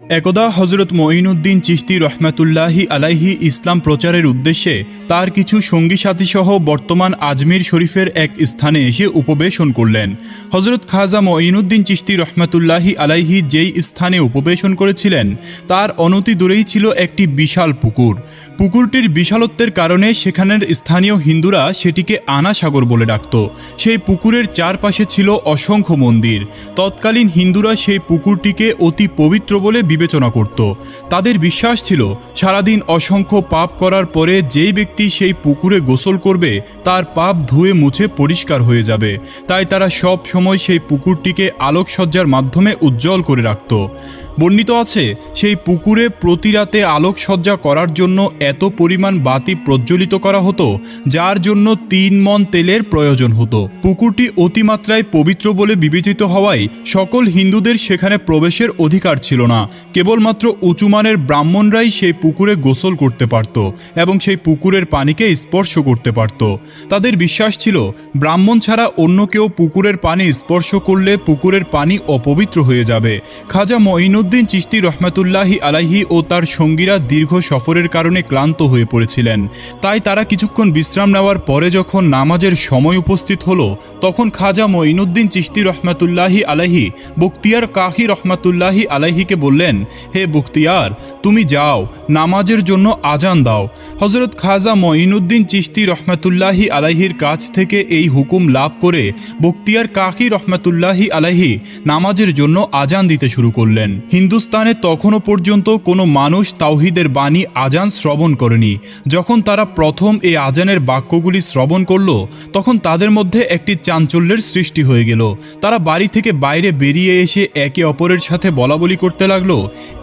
একদা হজরত মঈনুদ্দিন চিশতি রহমাতুল্লাহি আলাইহি ইসলাম প্রচারের উদ্দেশ্যে তার কিছু সঙ্গী সাথী সহ বর্তমান আজমির শরীফের এক স্থানে এসে উপবেশন করলেন। হজরত খাজা মঈনুদ্দিন চিশতি রহমাতুল্লাহি আলাইহি যেই স্থানে উপবেশন করেছিলেন, তার অনতি দূরেই ছিল একটি বিশাল পুকুর। পুকুরটির বিশালত্বের কারণে সেখানের স্থানীয় হিন্দুরা সেটিকে আনা সাগর বলে ডাকত। সেই পুকুরের চারপাশে ছিল অসংখ্য মন্দির। তৎকালীন হিন্দুরা সেই পুকুরটিকে অতি পবিত্র বলে বিবেচনা করত। তাদের বিশ্বাস ছিল, সারাদিন অসংখ্য পাপ করার পরে যেই ব্যক্তি সেই পুকুরে গোসল করবে, তার পাপ ধুয়ে মুছে পরিষ্কার হয়ে যাবে। তাই তারা সব সময় সেই পুকুরটিকে আলোকসজ্জার মাধ্যমে উজ্জ্বল করে রাখত। বর্ণিত আছে, সেই পুকুরে প্রতি রাতে আলোকসজ্জা করার জন্য এত পরিমাণ বাতি প্রজ্বলিত করা হতো, যার জন্য তিন মন তেলের প্রয়োজন হতো। পুকুরটি অতিমাত্রায় পবিত্র বলে বিবেচিত হওয়ায় সকল হিন্দুদের সেখানে প্রবেশের অধিকার ছিল না। কেবলমাত্র উঁচুমানের ব্রাহ্মণরাই সেই পুকুরে গোসল করতে পারত এবং সেই পুকুরের পানিকে স্পর্শ করতে পারত। তাদের বিশ্বাস ছিল, ব্রাহ্মণ ছাড়া অন্য কেউ পুকুরের পানি স্পর্শ করলে পুকুরের পানি অপবিত্র হয়ে যাবে। খাজা মঈনুদ্দিন চিশতি রহমাতুল্লাহি আলাইহি ও তার সঙ্গীরা দীর্ঘ সফরের কারণে ক্লান্ত হয়ে পড়েছিলেন। তাই তারা কিছুক্ষণ বিশ্রাম নেওয়ার পরে যখন নামাজের সময় উপস্থিত হলো, তখন খাজা মঈনুদ্দিন চিশতি রহমাতুল্লাহি আলাইহি বক্তিয়ার কাহি রহমাতুল্লাহি আলাইহিকে বললেন, হে বক্তিয়ার তুমি যাও, নামাজের জন্য আজান দাও। হজরত খাজা মঈনুদ্দিন চিশতি রহমাতুল্লাহি আলাইহির কাছ থেকে এই হুকুম লাভ করে বক্তিয়ার কাকি রহমাতুল্লাহি আলাইহি নামাজের জন্য আজান দিতে শুরু করলেন। হিন্দুস্তানে তখনও পর্যন্ত কোনো মানুষ তাওহিদের বাণী আজান শ্রবণ করেনি। যখন তারা প্রথম এই আজানের বাক্যগুলি শ্রবণ করল, তখন তাদের মধ্যে একটি চাঞ্চল্যের সৃষ্টি হয়ে গেল। তারা বাড়ি থেকে বাইরে বেরিয়ে এসে একে অপরের সাথে বলাবলি করতে লাগল,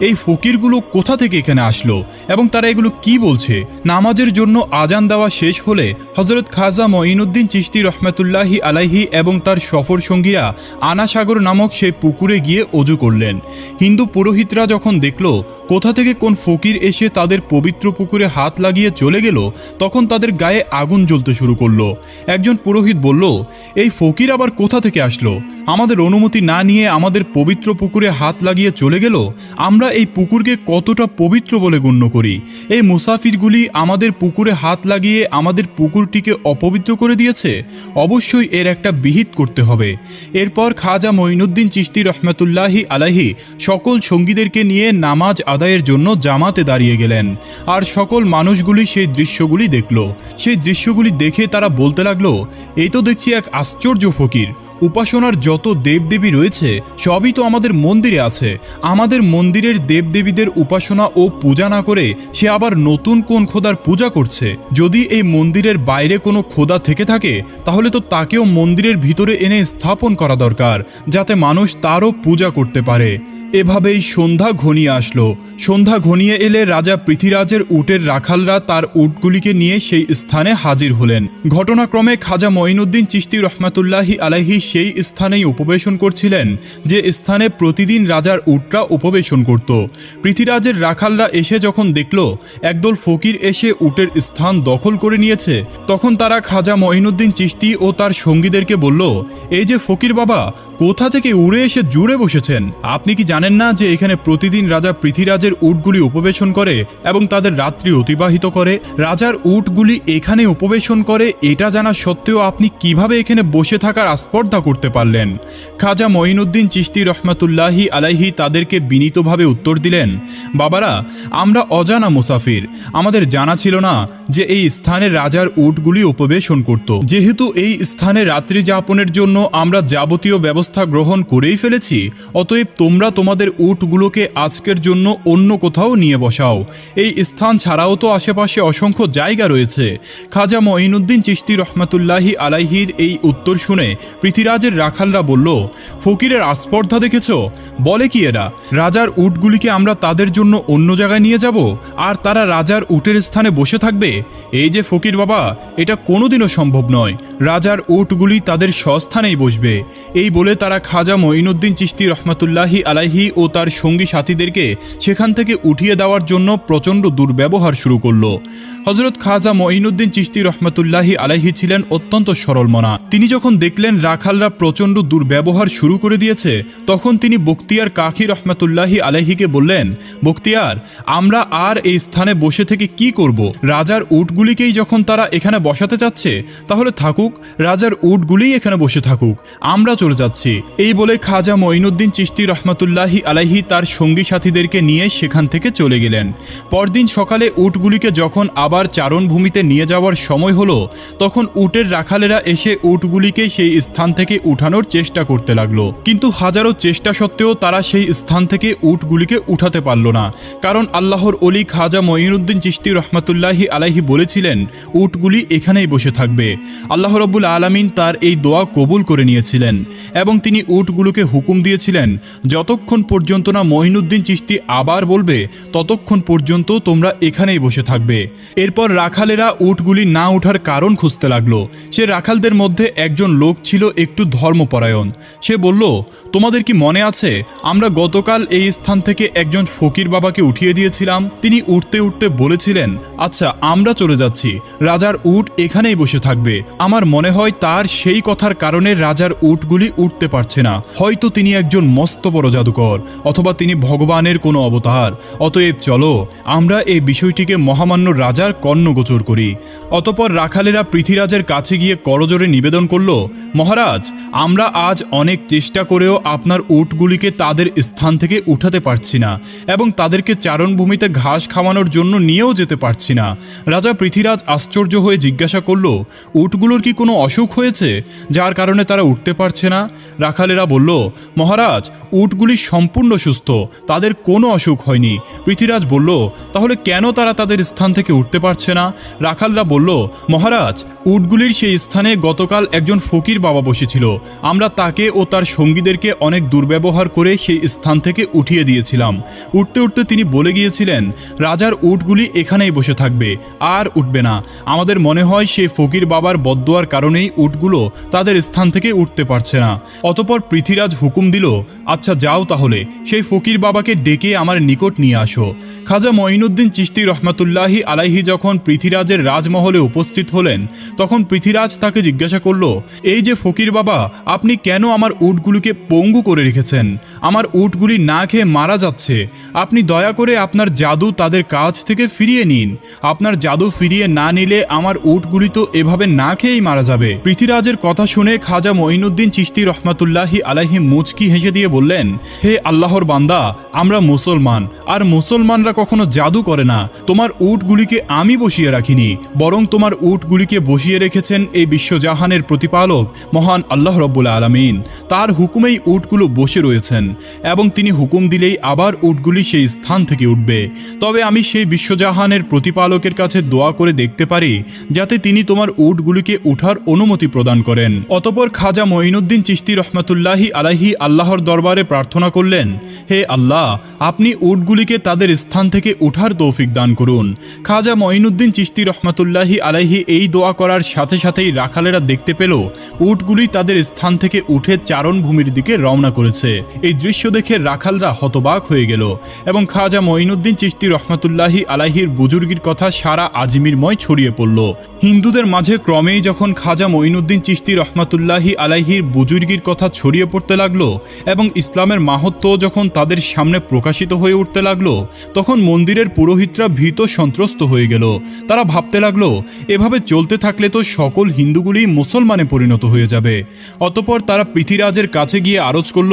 এই ফকিরগুলো কোথা থেকে এখানে আসলো? এবং তারা এগুলো কি বলছে? নামাজের জন্য আজান দেওয়া শেষ হলে হজরত খাজা মঈনুদ্দিন চিশতি রহমাতুল্লাহি আলাইহি এবং তার সফর সঙ্গীরা আনাসাগর নামক সেই পুকুরে গিয়ে অজু করলেন। হিন্দু পুরোহিতরা যখন দেখল কোথা থেকে কোন ফকির এসে তাদের পবিত্র পুকুরে হাত লাগিয়ে চলে গেল, তখন তাদের গায়ে আগুন জ্বলতে শুরু করল। একজন পুরোহিত বলল, এই ফকির আবার কোথা থেকে আসলো? আমাদের অনুমতি না নিয়ে আমাদের পবিত্র পুকুরে হাত লাগিয়ে চলে গেল? আমরা এই পুকুরকে কতটা পবিত্র বলে গণ্য করি? এই মুসাফিরগুলি আমাদের পুকুরে হাত লাগিয়ে আমাদের পুকুরটিকে অপবিত্র করে দিয়েছে? অবশ্যই এর একটা বিহিত করতে হবে। এরপর খাজা মঈনুদ্দিন চিশতি রহমতুল্লাহি আলাহি সকল সঙ্গীদেরকে নিয়ে নামাজ আদায়ের জন্য জামাতে দাঁড়িয়ে গেলেন। আর সকল মানুষগুলি সেই দৃশ্যগুলি দেখল। সেই দৃশ্যগুলি দেখে তারা বলতে লাগল, এই তো দেখছি এক আশ্চর্য ফকির। উপাসনার যত দেবদেবী রয়েছে, সবই তো আমাদের মন্দিরে আছে। আমাদের মন্দিরের দেবদেবীদের উপাসনা ও পূজা না করে সে আবার নতুন কোন খোদার পূজা করছে? যদি এই মন্দিরের বাইরে কোনো খোদা থেকে থাকে, তাহলে তো তাকেও মন্দিরের ভিতরে এনে স্থাপন করা দরকার, যাতে মানুষ তারও পূজা করতে পারে। এভাবেই সন্ধ্যা ঘনিয়ে আসলো। সন্ধ্যা ঘনিয়ে এলে রাজা পৃথিরাজের উটের রাখালরা তার উটগুলিকে নিয়ে সেই স্থানে হাজির হলেন। ঘটনাক্রমে খাজা মঈনুদ্দিন চিশতি রহমাতুল্লাহি আলাইহি সেই স্থানেই উপবেশন করছিলেন, যে স্থানে প্রতিদিন রাজার উটরা উপবেশন করত। পৃথিরাজের রাখালরা এসে যখন দেখল, একদল ফকির এসে উটের স্থান দখল করে নিয়েছে, তখন তারা খাজা মঈনুদ্দিন চিশতি ও তার সঙ্গীদেরকে বলল, এই যে ফকির বাবা, কোথা থেকে উড়ে এসে জুড়ে বসেছেন? আপনি কি জানেন না যে এখানে প্রতিদিন রাজা পৃথিরাজের উটগুলি উপবেশন করে এবং তাদের রাত্রি অতিবাহিত করে? রাজার উটগুলি এখানে উপবেশন করে, এটা জানা সত্ত্বেও আপনি কীভাবে এখানে বসে থাকার আস্পর্ধা করতে পারলেন। খাজা মঈনুদ্দিন চিশতি রহমাতুল্লাহি আলাইহি তাদেরকে বিনীতভাবে উত্তর দিলেন, বাবারা, আমরা অজানা মুসাফির। আমাদের জানা ছিল না যে এই স্থানে রাজার উটগুলি উপবেশন করত। যেহেতু এই স্থানে রাত্রি যাপনের জন্য আমরা যাবতীয় ব্যবস্থা গ্রহণ করেই ফেলেছি, অতএব তোমরা তোমাদের উটগুলোকে আজকের জন্য অন্য কোথাও নিয়ে বসাও। এই স্থান ছাড়াও তো আশেপাশে অসংখ্য জায়গা রয়েছে। খাজা মঈনুদ্দিন চিস্তি রহমাতুল্লাহি আলাইহির এই উত্তর শুনে পৃথিরাজের রাখালরা বলল, ফকিরের আস্পর্ধা দেখেছ? বলে কি এরা? রাজার উটগুলিকে আমরা তাদের জন্য অন্য জায়গায় নিয়ে যাব? আর তারা রাজার উটের স্থানে বসে থাকবে? এই যে ফকির বাবা, এটা কোনোদিনও সম্ভব নয়। রাজার উটগুলি তাদের স্বস্থানেই বসবে। এই বলে তারা খাজা মঈনুদ্দিন চিশতি রহমাতুল্লাহি আলাইহি ও তার সঙ্গী সাথীদেরকে সেখান থেকে উঠিয়ে দেওয়ার জন্য প্রচণ্ড দুর্ব্যবহার শুরু করল। হজরত খাজা মঈনুদ্দিন চিশতি রহমাতুল্লাহি আলাইহি ছিলেন অত্যন্ত সরল মনা। তিনি যখন দেখলেন রাখাল রাখালরা প্রচণ্ড দুর্ব্যবহার শুরু করে দিয়েছে, তখন তিনি বক্তিয়ার কাকি রহমাতুল্লাহি আলাইহিকে বললেন, বক্তিয়ার, আমরা আর এই স্থানে বসে থেকে কি করব? রাজার উটগুলিকেই যখন তারা এখানে বসাতে চাচ্ছে, তাহলে থাকুক, রাজার উটগুলিই এখানে বসে থাকুক। আমরা চলে যাচ্ছি। এই বলে খাজা মঈনুদ্দিন চিস্তি রহমাতুল্লাহি আলাইহি তার সঙ্গী সাথীদেরকে নিয়ে সেখান থেকে চলে গেলেন। পরদিন সকালে উটগুলিকে যখন আবার চারণভূমিতে নিয়ে যাওয়ার সময় হলো, তখন উটের রাখালেরা এসে উটগুলিকে সেই স্থান থেকে উঠানোর চেষ্টা করতে লাগল। কিন্তু হাজারো চেষ্টা সত্ত্বেও তারা সেই স্থান থেকে উটগুলিকে উঠাতে পারল না। কারণ আল্লাহর অলি খাজা মঈনুদ্দিন চিশতি রহমাতুল্লাহি আলাইহি বলেছিলেন, উটগুলি এখানেই বসে থাকবে। আল্লাহ রব্বুল আলামিন তার এই দোয়া কবুল করে নিয়েছিলেন এবং তিনি উটগুলোকে হুকুম দিয়েছিলেন, যতক্ষণ পর্যন্ত না মঈনুদ্দিন চিশতি আবার বলবে, ততক্ষণ পর্যন্ত তোমরা এখানেই বসে থাকবে। এরপর রাখালেরা উটগুলি না ওঠার কারণ খুঁজতে লাগল। সে রাখালদের মধ্যে একজন লোক ছিল একটু ধর্মপরায়ণ। সে বলল, তোমাদের কি মনে আছে, আমরা গতকাল এই স্থান থেকে একজন ফকির বাবাকে উঠিয়ে দিয়েছিলাম। তিনি উঠতে উঠতে বলেছিলেন আচ্ছা আমরা চলে যাচ্ছি। রাজার উট এখানেই বসে থাকবে। আমার মনে হয় তার সেই কথার কারণে রাজার উটগুলি উঠতে পারছে না। হয়তো তিনি একজন মস্ত বড় জাদুকর, অথবা তিনি ভগবানের কোনো অবতার। অতএব চলো, আমরা এই বিষয়টিকে মহামান্য রাজার কর্ণগোচর করি। অতপর রাখালেরা পৃথিরাজের কাছে গিয়ে করজোরে নিবেদন করল, মহারাজ আমরা আজ অনেক চেষ্টা করেও আপনার উটগুলিকে তাদের স্থান থেকে উঠাতে পারছি না এবং তাদেরকে চারণভূমিতে ঘাস খাওয়ানোর জন্য নিয়েও যেতে পারছি না। রাজা পৃথিরাজ আশ্চর্য হয়ে জিজ্ঞাসা করল, উটগুলোর কি কোনো অসুখ হয়েছে, যার কারণে তারা উঠতে পারছে না? রাখালেরা বলল, মহারাজ, উটগুলি সম্পূর্ণ সুস্থ, তাদের কোনো অসুখ হয়নি। পৃথিরাজ বলল, তাহলে কেন তারা তাদের স্থান থেকে উঠতে পারছে না? রাখালরা বলল, মহারাজ, উটগুলির সেই স্থানে গতকাল একজন ফকির বাবা বসেছিল আমরা তাকে ও তার সঙ্গীদেরকে অনেক দুর্ব্যবহার করে সেই স্থান থেকে উঠিয়ে দিয়েছিলাম। উঠতে উঠতে তিনি বলে গিয়েছিলেন, রাজার উটগুলি এখানেই বসে থাকবে, আর উঠবে না। আমাদের মনে হয় সেই ফকির বাবার বদোয়ার কারণেই উটগুলো তাদের স্থান থেকে উঠতে পারছে না। অতপর পৃথিরাজ হুকুম দিল আচ্ছা যাও তাহলে, সেই ফকির বাবাকে ডেকে আমার নিকট নিয়ে আসো। খাজা মঈনুদ্দিন চিশতি রহমাতুল্লাহি আলাইহি যখন পৃথিরাজের রাজমহলে উপস্থিত হলেন, তখন পৃথিরাজ তাকে জিজ্ঞাসা করল, এই যে ফকির বাবা, আপনি কেন আমার উটগুলিকে পঙ্গু করে রেখেছেন? আমার উটগুলি না খেয়ে মারা যাচ্ছে। আপনি দয়া করে আপনার জাদু তাদের কাছ থেকে ফিরিয়ে নিন। আপনার জাদু ফিরিয়ে না নিলে আমার উটগুলি তো এভাবে না খেয়েই মারা যাবে। পৃথিরাজের কথা শুনে খাজা মঈনুদ্দিন চিশতি রহমাতুল্লাহি আলাইহি মুচকি হেসে দিয়ে বললেন, হে আল্লাহর বান্দা, আমরা মুসলমান, আর মুসলমানরা কখনো জাদু করে না। তোমার উটগুলিকে আমি বসিয়ে রাখিনি, বরং তোমার উটগুলিকে বসিয়ে রেখেছেন এই বিশ্বজাহানের প্রতিপালক মহান আল্লাহ রব্বুল আলমিন, তার হুকুমেই উটগুলো বসে রয়েছেন এবং তিনি হুকুম দিলেই আবার উটগুলি সেই স্থান থেকে উঠবে। তবে আমি সেই বিশ্বজাহানের প্রতিপালকের কাছে দোয়া করে দেখতে পারি, যাতে তিনি তোমার উটগুলিকে উঠার অনুমতি প্রদান করেন। অতপর খাজা মঈনুদ্দিন চিশতি রহমতুল্লাহি আলাহি আল্লাহর দরবারে প্রার্থনা করলেন, হে আল্লাহ, আপনি উটগুলিকে তাদের স্থান থেকে উঠার তৌফিক দান করুন। খাজা মঈনুদ্দিন চিশতি রহমতুল্লাহি আলাহি এই দোয়া করার সাথে সাথেই রাখালেরা দেখতে পেল, উটগুলি তাদের স্থান থেকে উঠে চারণভূমির দিকে রওনা করেছে। এই দৃশ্য দেখে রাখালরা হতবাক হয়ে গেল এবং খাজা মঈনুদ্দিন চিশতি রহমতুল্লাহি আলাইহির বুজুর্গির কথা সারা আজমিরময় ছড়িয়ে পড়ল। হিন্দুদের মাঝে ক্রমেই যখন খাজা মঈনুদ্দিন চিশতি রহমতুল্লাহি আলাইহির বুজুর্গির কথা ছড়িয়ে পড়তে লাগল এবং ইসলামের মাহাত্ম যখন তাদের সামনে প্রকাশিত হয়ে উঠতে লাগল, তখন মন্দিরের পুরোহিতরা ভীত সন্ত্রস্ত হয়ে গেল। তারা ভাবতে লাগল, এভাবে চলতে থাকলে তো সকল হিন্দুগুলি মুসলমানে পরিণত হয়ে যাবে। অতপর তারা পৃথিরাজের কাছে গিয়ে আরজ করল,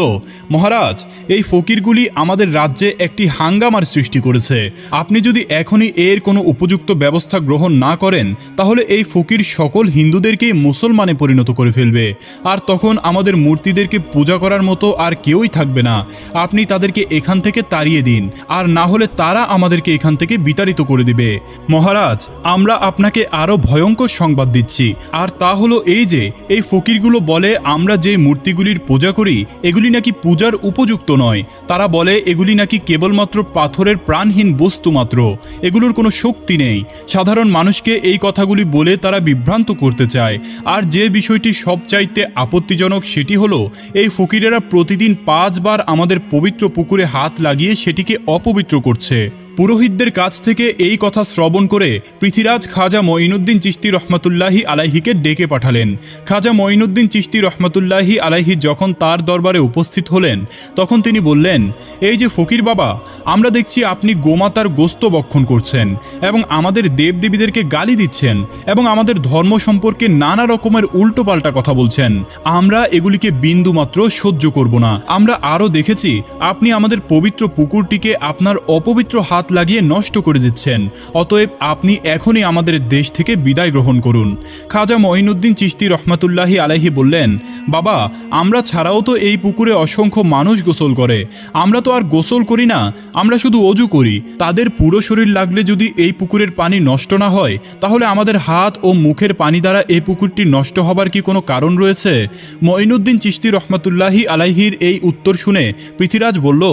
মহারাজ, এই ফকিরগুলি আমাদের রাজ্যে একটি হাঙ্গামার সৃষ্টি করেছে। আপনি যদি এখনই এর কোনো উপযুক্ত ব্যবস্থা গ্রহণ না করেন, তাহলে এই ফকির সকল হিন্দুদেরকেই মুসলমানে পরিণত করে ফেলবে। আর তখন আমাদের মূর্তিদেরকে পূজা করার মতো আর কেউই থাকবে না। আপনি তাদেরকে এখান থেকে তাড়িয়ে দিন, আর না হলে তারা আমাদেরকে এখান থেকে বিতাড়িত করে দিবে। মহারাজ, আমরা আপনাকে আরও ভয়ঙ্কর সংবাদ দিচ্ছি। আর তা হলো এই যে, এই ফকিরগুলো বলে, আমরা যে মূর্তিগুলির পূজা করি, এগুলি নাকি পূজার উপযুক্ত নয়। তারা বলে, এগুলি নাকি কেবলমাত্র পাথরের প্রাণহীন বস্তু মাত্র। এগুলোর কোনো শক্তি নেই। সাধারণ মানুষকে এই কথাগুলি বলে তারা বিভ্রান্ত করতে চায়। আর যে বিষয়টি সবচাইতে আপত্তিজনক সেটি হলো, এই ফকিরেরা প্রতিদিন পাঁচবার আমাদের পবিত্র পুকুরে হাত লাগিয়ে সেটিকে অপবিত্র করছে। পুরোহিতদের কাছ থেকে এই কথা শ্রবণ করে পৃথিরাজ খাজা মঈনুদ্দিন চিস্তি রহমতুল্লাহি আলাইহিকে ডেকে পাঠালেন। খাজা মঈনুদ্দিন চিস্তি রহমতুল্লাহি আলাইহি যখন তার দরবারে উপস্থিত হলেন, তখন তিনি বললেন, এই যে ফকির বাবা, আমরা দেখছি আপনি গোমাতার গোস্ত বক্ষণ করছেন এবং আমাদের দেবদেবীদেরকে গালি দিচ্ছেন এবং আমাদের ধর্ম সম্পর্কে নানা রকমের উল্টোপাল্টা কথা বলছেন। আমরা এগুলিকে বিন্দুমাত্র সহ্য করব না। আমরা আরও দেখেছি, আপনি আমাদের পবিত্র পুকুরটিকে আপনার অপবিত্র হাত লাগিয়ে নষ্ট করে দিচ্ছেন। অতএব আপনি এখনই আমাদের দেশ থেকে বিদায় গ্রহণ করুন। খাজা মঈনুদ্দিন চিস্তি রহমাতুল্লাহি আলাহি বললেন, বাবা, আমরা ছাড়াও তো এই পুকুরে অসংখ্য মানুষ গোসল করে। আমরা তো আর গোসল করি না, আমরা শুধু অজু করি। তাদের পুরো শরীর লাগলে যদি এই পুকুরের পানি নষ্ট না হয়, তাহলে আমাদের হাত ও মুখের পানি দ্বারা এই পুকুরটি নষ্ট হবার কি কোনো কারণ রয়েছে? মঈনুদ্দিন চিস্তি রহমাতুল্লাহি আলাইহির এই উত্তর শুনে পৃথিরাজ বলল,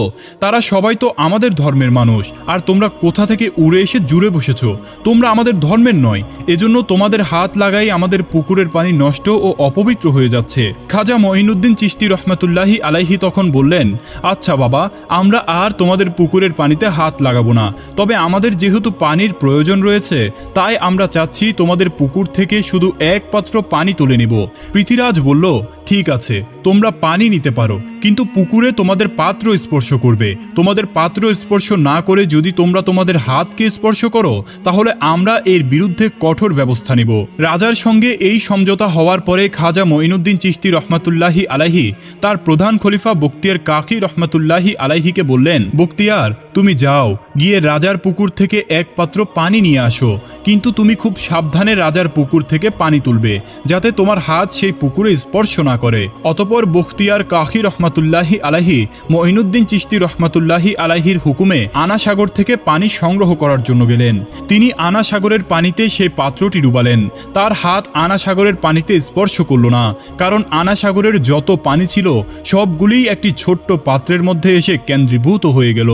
তারা সবাই তো আমাদের ধর্মের মানুষ, আর তোমরা কোথা থেকে উড়ে এসে জুড়ে বসেছ? তোমরা আমাদের ধর্মের নয়, এজন্য তোমাদের হাত লাগাই আমাদের পুকুরের পানি নষ্ট ও অপবিত্র হয়ে যাচ্ছে। খাজা মঈনুদ্দিন চিস্তি রহমাতুল্লাহি আলাইহি তখন বললেন আচ্ছা বাবা, আমরা আর তোমাদের পুকুরের পানিতে হাত লাগাবো না। তবে আমাদের যেহেতু পানির প্রয়োজন রয়েছে, তাই আমরা চাচ্ছি তোমাদের পুকুর থেকে শুধু এক পাত্র পানি তুলে নিব। পৃথিরাজ বলল ঠিক আছে, তোমরা পানি নিতে পারো, কিন্তু পুকুরে তোমাদের পাত্র স্পর্শ করবে। তোমাদের পাত্র স্পর্শ না করে যদি তোমরা তোমাদের হাতকে স্পর্শ করো, তাহলে আমরা এর বিরুদ্ধে কঠোর ব্যবস্থা নিব। রাজার সঙ্গে এই সমঝোতা হওয়ার পরে খাজা মঈনুদ্দিন চিস্তি রহমাতুল্লাহি আলাইহি, তার প্রধান খলিফা বক্তিয়ার কাকি রহমাতুল্লাহি আলাহিকে বললেন বক্তিয়ার তুমি যাও, গিয়ে রাজার পুকুর থেকে এক পাত্র পানি নিয়ে আসো। কিন্তু তুমি খুব সাবধানে রাজার পুকুর থেকে পানি তুলবে, যাতে তোমার হাত সেই পুকুরে স্পর্শ না করে। অতপর বখতিয়ার কাহি রহমাতুল্লাহি আলাহি মঈনুদ্দিন চিস্তি রহমাতুল্লাহি আলাহির হুকুমে আনা সাগর থেকে পানি সংগ্রহ করার জন্য গেলেন। তিনি আনা সাগরের পানিতে সেই পাত্রটি ডুবালেন। তার হাত আনা সাগরের পানিতে স্পর্শ করল না, কারণ আনা সাগরের যত পানি ছিল, সবগুলিই একটি ছোট্ট পাত্রের মধ্যে এসে কেন্দ্রীভূত হয়ে গেল।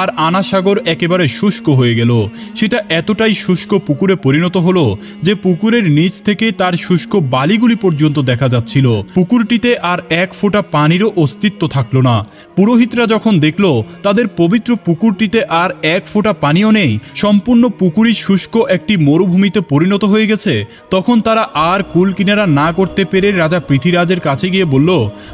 আর আনাসাগর একেবারে শুষ্ক হয়ে গেল। সেটা এতটাই শুষ্ক পুকুরে পরিণত হলো যে পুকুরের নিচ থেকে তার শুষ্ক বালিগুলি পর্যন্ত দেখা যাচ্ছিল। পুকুরটিতে আর এক ফোঁটা পানিরও অস্তিত্ব থাকল না। পুরোহিতরা যখন দেখল, তাদের পবিত্র পুকুরটিতে আর এক ফোঁটা পানিও নেই, সম্পূর্ণ পুকুরই শুষ্ক একটি মরুভূমিতে পরিণত হয়ে গেছে, তখন তারা আর কুল কিনারা না করতে পেরে রাজা পৃথিরাজের কাছে গিয়ে বলল,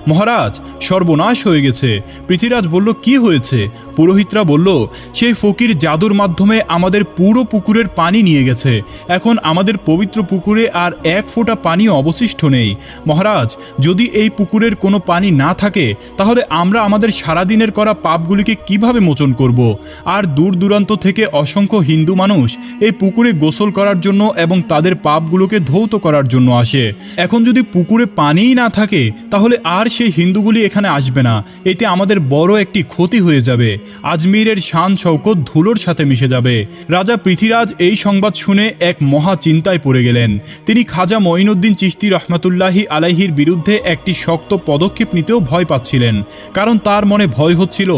মহারাজ, সর্বনাশ হয়ে গেছে। পৃথিরাজ বলল, কি হয়েছে? পুরোহিতরা বলল, সেই ফকির জাদুর মাধ্যমে আমাদের পুরো পুকুরের পানি নিয়ে গেছে। এখন আমাদের পবিত্র পুকুরে আর এক ফোঁটা পানি অবশিষ্ট নেই। মহারাজ, যদি এই পুকুরের কোনো পানি না থাকে, তাহলে আমরা আমাদের সারাদিনের করা পাপগুলিকে কীভাবে মোচন করব? আর দূর দূরান্ত থেকে অসংখ্য হিন্দু মানুষ এই পুকুরে গোসল করার জন্য এবং তাদের পাপগুলোকে ধৌত করার জন্য আসে। এখন যদি পুকুরে পানিই না থাকে, তাহলে আর সেই হিন্দুগুলি এখানে আসবে না। এতে আমাদের বড় একটি ক্ষতি হয়ে যাবে। আজমিরের শান শৌকত ধুলোর সাথে মিশে যাবে। রাজা পৃথিরাজ এই সংবাদ শুনে এক মহা চিন্তায় পড়ে গেলেন। তিনি খাজা মঈনুদ্দিন চিস্তি রহমাতুল্লাহি আলাইহির বিরুদ্ধে একটি শক্ত পদক্ষেপ নিতেও ভয় পাচ্ছিলেন। কারণ তার মনে ভয় হচ্ছিল,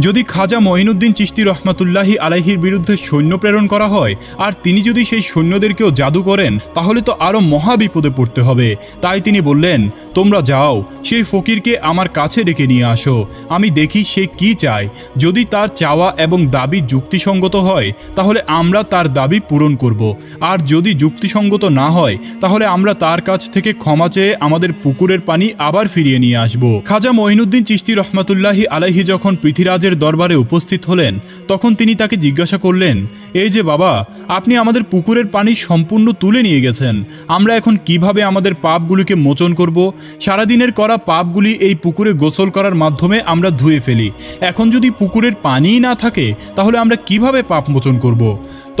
যদি খাজা মঈনুদ্দিন চিস্তি রহমাতুল্লাহি আলাইহির বিরুদ্ধে সৈন্য প্রেরণ করা হয়, আর তিনি যদি সেই সৈন্যদেরকেও জাদু করেন, তাহলে তো আরও মহা বিপদে পড়তে হবে। তাই তিনি বললেন, তোমরা যাও, সেই ফকিরকে আমার কাছে ডেকে নিয়ে আসো। আমি দেখি সে কি চায়। যদি তার চাওয়া এবং দাবি যুক্তিসঙ্গত হয়, তাহলে আমরা তার দাবি পূরণ করব। আর যদি যুক্তিসঙ্গত না হয়, তাহলে আমরা তার কাছ থেকে ক্ষমা চেয়ে আমাদের পুকুরের পানি আবার ফিরিয়ে নিয়ে আসব। খাজা মঈনুদ্দিন চিস্তি রহমাতুল্লাহি আলাইহি যখন পৃথিরাজের দরবারে উপস্থিত হলেন, তখন তিনি তাকে জিজ্ঞাসা করলেন, এই যে বাবা, আপনি আমাদের পুকুরের পানি সম্পূর্ণ তুলে নিয়ে গেছেন। আমরা এখন কীভাবে আমাদের পাপগুলিকে মোচন করব? সারাদিনের করা পাপগুলি এই পুকুরে গোসল করার মাধ্যমে আমরা ধুয়ে ফেলি। এখন যদি পুকুরের পানিই না থাকে তাহলে আমরা কীভাবে পাপ মোচন করব?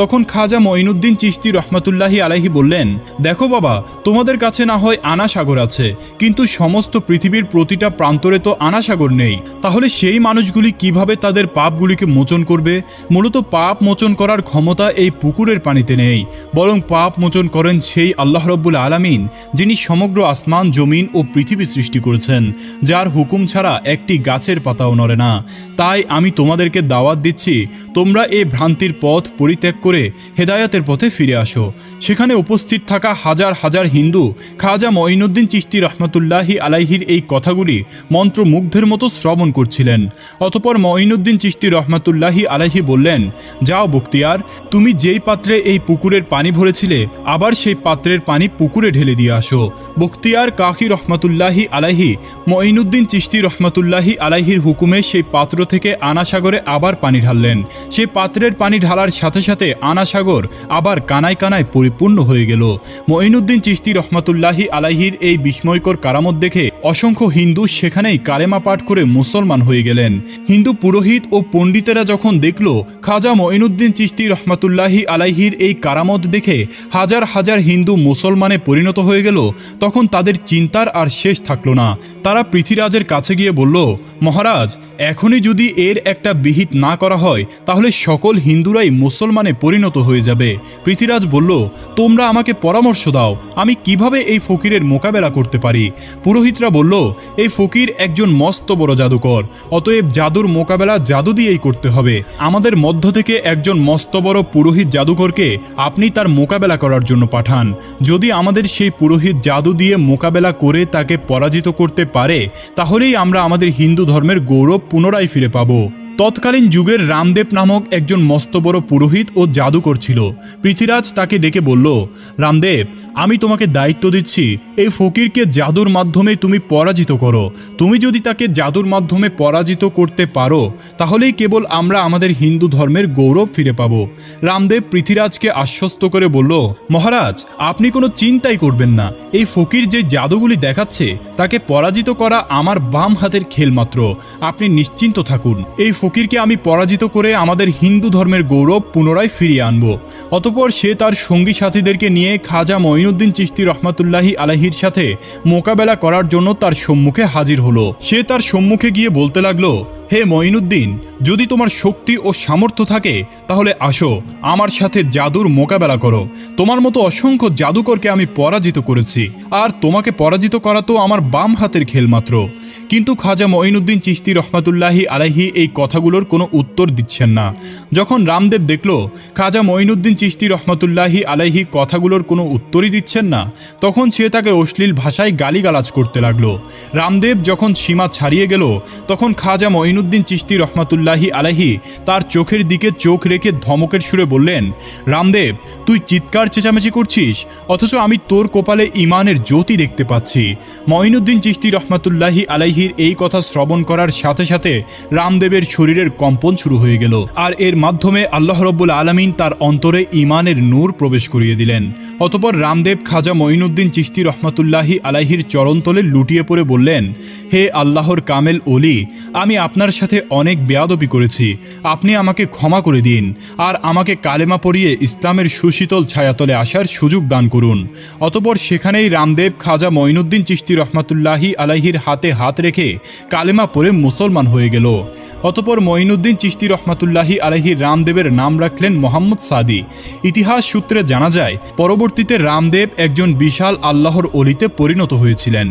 তখন খাজা মঈনুদ্দিন চিস্তি রহমাতুল্লাহি আলাইহি বললেন, দেখো বাবা, তোমাদের কাছে না হয় আনা সাগর আছে, কিন্তু সমস্ত পৃথিবীর প্রতিটা প্রান্তরে তো আনা সাগর নেই। তাহলে সেই মানুষগুলি কীভাবে তাদের পাপগুলিকে মোচন করবে? মূলত পাপ মোচন করার ক্ষমতা এই পুকুরের পানিতে নেই, বরং পাপ মোচন করেন সেই আল্লাহ রব্বুল আলামিন, যিনি সমগ্র আসমান, জমিন ও পৃথিবী সৃষ্টি করেছেন, যার হুকুম ছাড়া একটি গাছের পাতাও নড়ে না। তাই আমি তোমাদেরকে দাওয়াত দিচ্ছি, তোমরা এই ভ্রান্তির পথ পরিত্যাগ করে হেদায়াতের পথে ফিরে আসো। সেখানে উপস্থিত থাকা হাজার হাজার হিন্দু, খাজা মঈনুদ্দিন চিশতি রহমতুল্লাহি আলাইহির এই কথাগুলি মন্ত্রমুগ্ধের মতো শ্রবণ করছিলেন। অতপর মঈনুদ্দিন চিশতি রহমতুল্লাহি আলাইহি বললেন, যাও বক্তিয়ার, তুমি যেই পাত্রে এই পুকুরের পানি ভরেছিলে, আবার সেই পাত্রের পানি পুকুরে ঢেলে দিয়ে আসো। বক্তিয়ার কাকি রহমতুল্লাহি আলাইহি মঈনুদ্দিন চিস্তি রহমতুল্লাহি আলাইহির হুকুমে সেই পাত্র থেকে আনাসাগরে আবার পানি ঢাললেন। সেই পাত্রের পানি ঢালার সাথে সাথে আনাসাগর আবার কানায় কানায় পরিপূর্ণ হয়ে গেল। মঈনুদ্দিন চিস্তি রহমতুল্লাহি আলাইহির এই বিস্ময়কর কারামত দেখে অসংখ্য হিন্দু সেখানেই কালেমা পাঠ করে মুসলমান হয়ে গেলেন। হিন্দু পুরোহিত ও পণ্ডিতেরা যখন দেখল, খাজা মঈনুদ্দিন চিশতি রহমাতুল্লাহি আলাইহির এই কারামত দেখে হাজার হাজার হিন্দু মুসলমানে পরিণত হয়ে গেল, তখন তাদের চিন্তার আর শেষ থাকল না। তারা পৃথিরাজের কাছে গিয়ে বলল, মহারাজ, এখনই যদি এর একটা বিহিত না করা হয়, তাহলে সকল হিন্দুরাই মুসলমানে পরিণত হয়ে যাবে। পৃথিরাজ বলল, তোমরা আমাকে পরামর্শ দাও, আমি কীভাবে এই ফকিরের মোকাবেলা করতে পারি? পুরোহিতরা বলল, এই ফকির একজন মস্ত বড় জাদুকর, অতএব জাদুর মোকাবেলা জাদু দিয়েই করতে হবে। আমাদের মধ্য থেকে একজন মস্ত বড় পুরোহিত জাদুকরকে আপনি তার মোকাবেলা করার জন্য পাঠান। যদি আমাদের সেই পুরোহিত জাদু দিয়ে মোকাবেলা করে তাকে পরাজিত করতে পারে, তাহলেই আমরা আমাদের হিন্দু ধর্মের গৌরব পুনরায় ফিরে পাব। তৎকালীন যুগের রামদেব নামক একজন মস্ত বড় পুরোহিত ও জাদুকর ছিল। পৃথিরাজ তাকে ডেকে বলল, রামদেব, আমি তোমাকে দায়িত্ব দিচ্ছি। এই ফকিরকে জাদুর মাধ্যমে তুমি পরাজিত করো। তুমি যদি তাকে জাদুর মাধ্যমে পরাজিত করতে পারো, তাহলেই কেবল আমরা আমাদের হিন্দু ধর্মের গৌরব ফিরে পাব। রামদেব পৃথিরাজকে আশ্বস্ত করে বলল, মহারাজ, আপনি কোনো চিন্তাই করবেন না। এই ফকির যে জাদুগুলি দেখাচ্ছে, তাকে পরাজিত করা আমার বাম হাতের খেল মাত্র আপনি নিশ্চিন্ত থাকুন। এই ফকিরকে আমি পরাজিত করে আমাদের হিন্দু ধর্মের গৌরব পুনরায় ফিরিয়ে আনব। অতপর সে তার সঙ্গী সাথীদেরকে নিয়ে খাজা মঈনুদ্দিন চিস্তি রহমাতুল্লাহি আলাহির সাথে মোকাবেলা করার জন্য তার সম্মুখে হাজির হলো। সে তার সম্মুখে গিয়ে বলতে লাগল হে মঈনুদ্দিন, যদি তোমার শক্তি ও সামর্থ্য থাকে, তাহলে আসো, আমার সাথে জাদুর মোকাবেলা করো। তোমার মতো অসংখ্য জাদুকরকে আমি পরাজিত করেছি, আর তোমাকে পরাজিত করা তো আমার বাম হাতের খেল মাত্র। কিন্তু খাজা মঈনুদ্দিন চিস্তি রহমাতুল্লাহি আলাহি এই কথাগুলোর কোনো উত্তর দিচ্ছেন না। যখন রামদেব দেখল, খাজা মঈনুদ্দিন চিশতি রহমাতুল্লাহি আলাইহি কথাগুলোর কোনো উত্তরই দিচ্ছেন না, তখন সে তাকে অশ্লীল ভাষায় গালিগালাজ করতে লাগল। রামদেব যখন সীমা ছাড়িয়ে গেল, তখন খাজা মঈনুদ্দিন চিশতি রহমতুল্লাহি আলাইহি তার চোখের দিকে চোখ রেখে ধমকের সুরে বললেন, রামদেব, তুই চিৎকার চেঁচামেচি করছিস, অথচ আমি তোর কপালে ইমানের জ্যোতি দেখতে পাচ্ছি। মঈনুদ্দিন চিশতি রহমতুল্লাহি আলাইহির এই কথা শ্রবণ করার সাথে সাথে রামদেবের শরীরের কম্পন শুরু হয়ে গেল আর এর মাধ্যমে আল্লাহ রব্বুল আলমিন তার অন্তরে ইমানের নূর প্রবেশ করিয়ে দিলেন। অতপর রামদেব খাজা মঈনুদ্দিন চিস্তি রহমাতুল্লাহি আলাইহির চরণতলে লুটিয়ে পড়ে বললেন, হে আল্লাহর কামেল অলি আমি আপনার সাথে অনেক বেয়াদবি করেছি। আপনি আমাকে ক্ষমা করে দিন আর আমাকে কালেমা পড়িয়ে ইসলামের সুশীতল ছায়াতলে আসার সুযোগ দান করুন। অতপর সেখানেই রামদেব খাজা মঈনুদ্দিন চিশতি রহমতুল্লাহি আলাহির হাতে হাত রেখে কালেমা পড়ে মুসলমান হয়ে গেল। অতপর মঈনুদ্দিন চিশতি রহমাতুল্লাহি আলাইহি রামদেবের নাম রাখলেন মোহাম্মদ সাদি। ইতিহাস সূত্রে জানা যায়, পরবর্তীতে রামদেব একজন বিশাল আল্লাহর অলিতে পরিণত হয়েছিলেন।